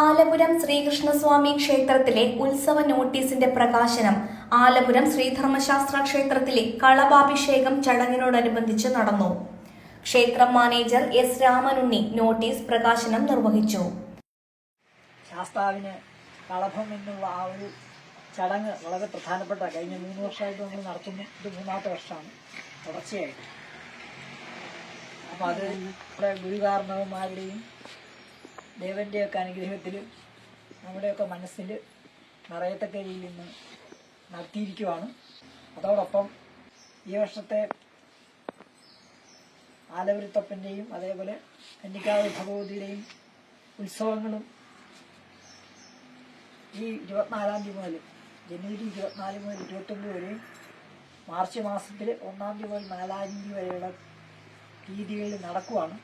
ആലപുരം ശ്രീകൃഷ്ണസ്വാമി ക്ഷേത്രത്തിലെ ഉത്സവ നോട്ടീസിന്റെ പ്രകാശനം ആലപുരം ശ്രീധർമ്മശാസ്ത്ര ക്ഷേത്രത്തിലെ കളഭാഭിഷേകം ചടങ്ങിനോടനുബന്ധിച്ച് നടന്നു. ക്ഷേത്രം മാനേജർ എസ് രാമനുണ്ണി നോട്ടീസ് പ്രകാശനം നിർവഹിച്ചു. ശാസ്താവിന് കളഭം എന്നുള്ള ആ ഒരു ചടങ്ങ് വളരെ പ്രധാനപ്പെട്ട കഴിഞ്ഞ മൂന്ന് വർഷമായിട്ട് നമ്മൾ നടത്തുന്നു ഇത് മൂന്നാമത്തെ വർഷമാണ്. തുടർച്ചയായിട്ട്. അപ്പം അത് നമ്മുടെ ഗുരുകാരണവന്മാരുടെയും ദേവന്റെയൊക്കെ അനുഗ്രഹത്തിൽ നമ്മുടെയൊക്കെ മനസ്സിൽ നിറയത്തക്ക രീതിയിൽ നിന്ന് നടത്തിയിരിക്കുവാണ്. അതോടൊപ്പം ഈ വർഷത്തെ ആലവരുത്തപ്പന്റെയും അതേപോലെ കന്നിക്കാവ് ഭഗവതിയുടെയും ഉത്സവങ്ങളും ഈ ഇരുപത്തിനാലാം തീയതി മുതൽ ജനുവരി ഇരുപത്തിനാല് മുതൽ ഇരുപത്തൊമ്പത് വരെയും മാർച്ച് മാസത്തിൽ ഒന്നാം തീയതി മുതൽ നാലാം തീയതി വരെയുള്ള തീയതികളിൽ നടക്കുവാണ്.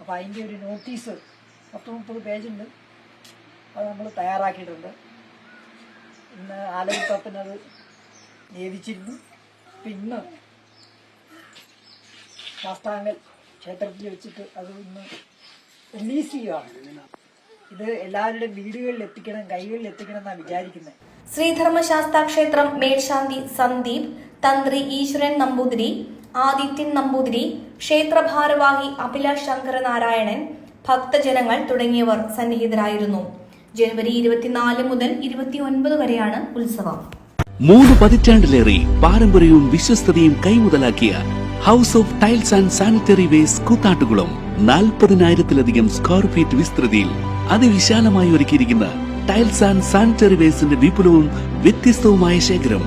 അപ്പോൾ അതിന്റെ ഒരു നോട്ടീസ് പത്ത് മുപ്പത് പേജുണ്ട്. അത് നമ്മൾ തയ്യാറാക്കിയിട്ടുണ്ട്. ഇന്ന് ആലയത്തപ്പനത് നിയമിച്ചിരുന്നു പിന്നെ ഇന്ന് ശാസ്താങ്കൽ ക്ഷേത്രത്തിൽ വെച്ചിട്ട് അത് ഇന്ന് റിലീസ് ചെയ്യുകയാണ് ഇത് എല്ലാവരുടെയും വീടുകളിൽ എത്തിക്കണം കൈകളിൽ എത്തിക്കണം എന്നാണ് വിചാരിക്കുന്നത് ശ്രീധർമ്മശാസ്താ ക്ഷേത്രം മേൽശാന്തി സന്ദീപ് തന്ത്രി ഈശ്വരൻ നമ്പൂതിരി ആദിത്യൻ നമ്പൂതിരി ക്ഷേത്രഭാരവാഹി അഭിലാഷ് ശങ്കരനാരായണൻ ഭക്തജനങ്ങൾ തുടങ്ങിയവർ സന്നിഹിതരായിരുന്നു. ജനുവരി ഇരുപത്തിനാല് മുതൽ ഇരുപത്തിയൊൻപത് വരെയാണ് ഉത്സവം. മൂന്ന് പതിറ്റാണ്ടിലേറെ പാരമ്പര്യവും വിശ്വസ്തതയും കൈമുതലാക്കിയ house of tiles and sanitary waste Koothattukulam നാൽപ്പതിനായിരത്തിലധികം സ്ക്വയർ ഫീറ്റ് വിസ്തൃതിയിൽ അതിവിശാലമായി ഒരുക്കിയിരിക്കുന്ന ടൈൽസ് ആൻഡ് സാനിറ്ററി വേസ്റ്റിന്റെ വിപുലവും വ്യത്യസ്തവുമായ ശേഖരം.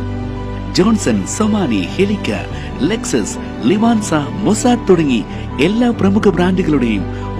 ജോൺസൺ സൊമാനി ഹെലിക്ക ലെക്സസ് ലിവാൻസ മൊസാഡ് തുടങ്ങി എല്ലാ പ്രമുഖ ബ്രാൻഡുകളുടെയും